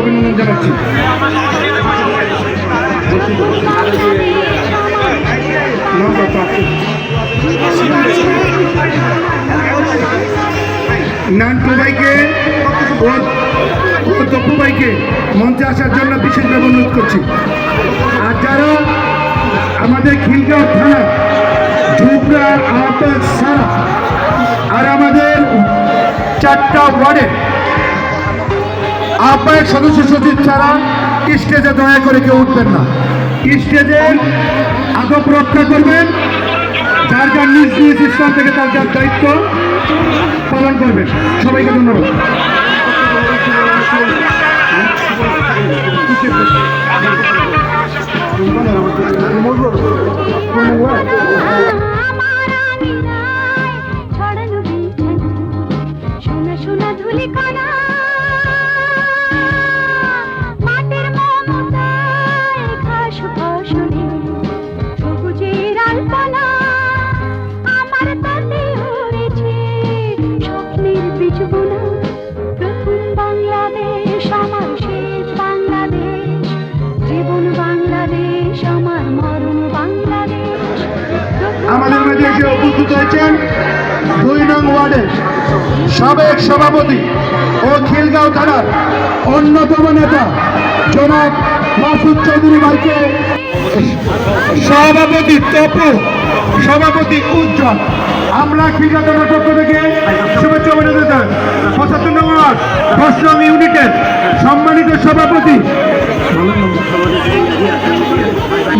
অভিনন্দন জানাচ্ছি। মঞ্চে আসার জন্য বিশেষভাবে অনুরোধ করছি। আর যারা আমাদের খিলগাঁও থানা ঝুপড়া আর আমাদের চারটা ওয়ার্ডে আহ্বায়ক সদস্য সচিব ছাড়া স্টেজে দয়া করে কেউ উঠবেন না। স্টেজে আগপ রক্ষা করবেন, যার যার নিজ নিজ স্থান থেকে তার যার দায়িত্ব পালন করবেন। সবাইকে ধন্যবাদ। ছড়ানো হয়েছেন দুই নং ওয়ার্ডের সাবেক সভাপতি ও খিলগাঁও থানার অন্যতম নেতা জনাব মাসুদ চৌধুরী ভাইকে সভাপতি তপু সভাপতি উজ্জ্বল আমরা থানার পক্ষ থেকে শুভেচ্ছা জানাই। পঁচাত্তর নং ওয়ার্ড, দশ ইউনিটের সম্মানিত সভাপতি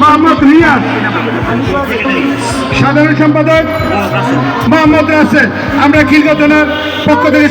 মোহাম্মদ রিয়াজ সাধারণ সম্পাদক মোহাম্মদ রাসেল। আমরা খিলগাঁও পক্ষ থেকে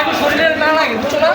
এখন শরীরে না লাগে বুঝছ না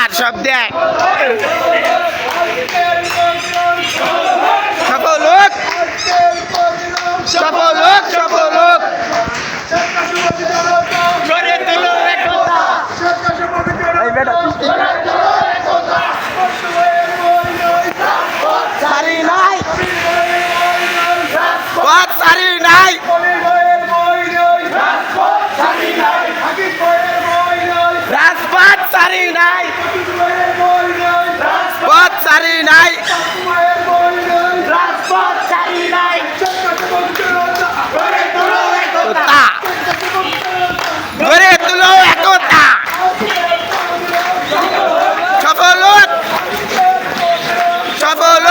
খাবার সব দেয়। সফলক সফলক সফলক সারি নাই সারি নাই। সারি নাই। রাজপথ সারি নাই। রাজপথ সারি নাই। গড়ে তুলো একতা। সফল সফল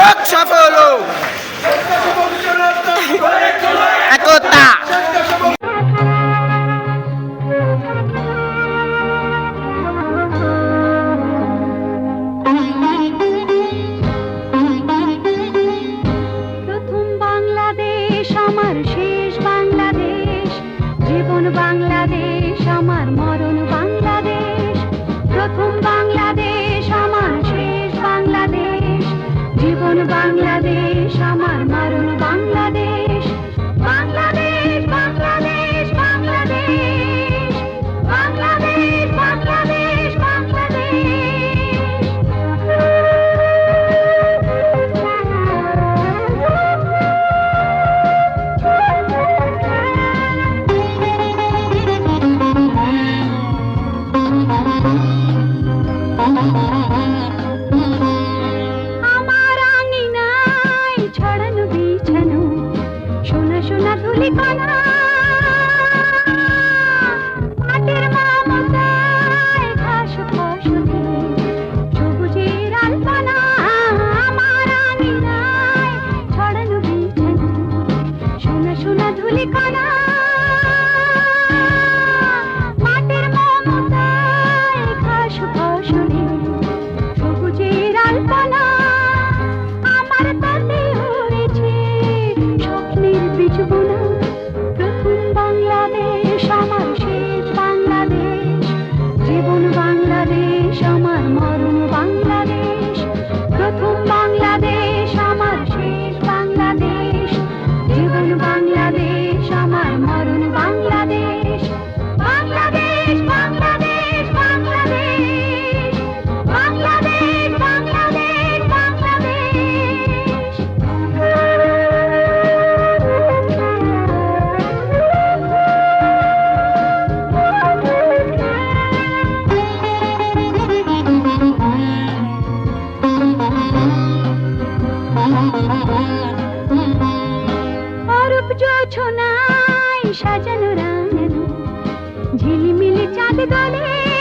জোছনায় সাজানো রাঙানো ঝিলিমিলি চাঁদ গলে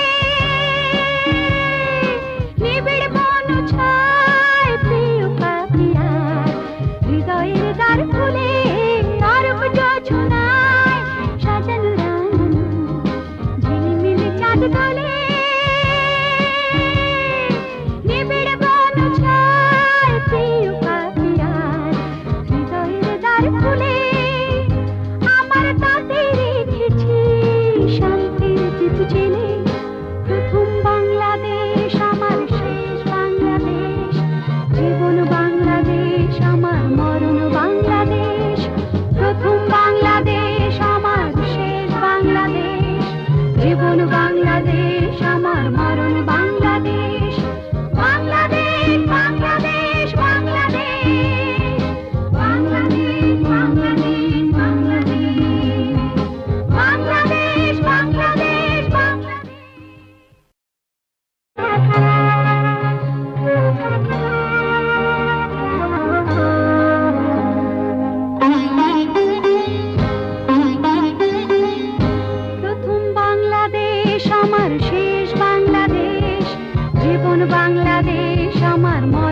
tomar mor.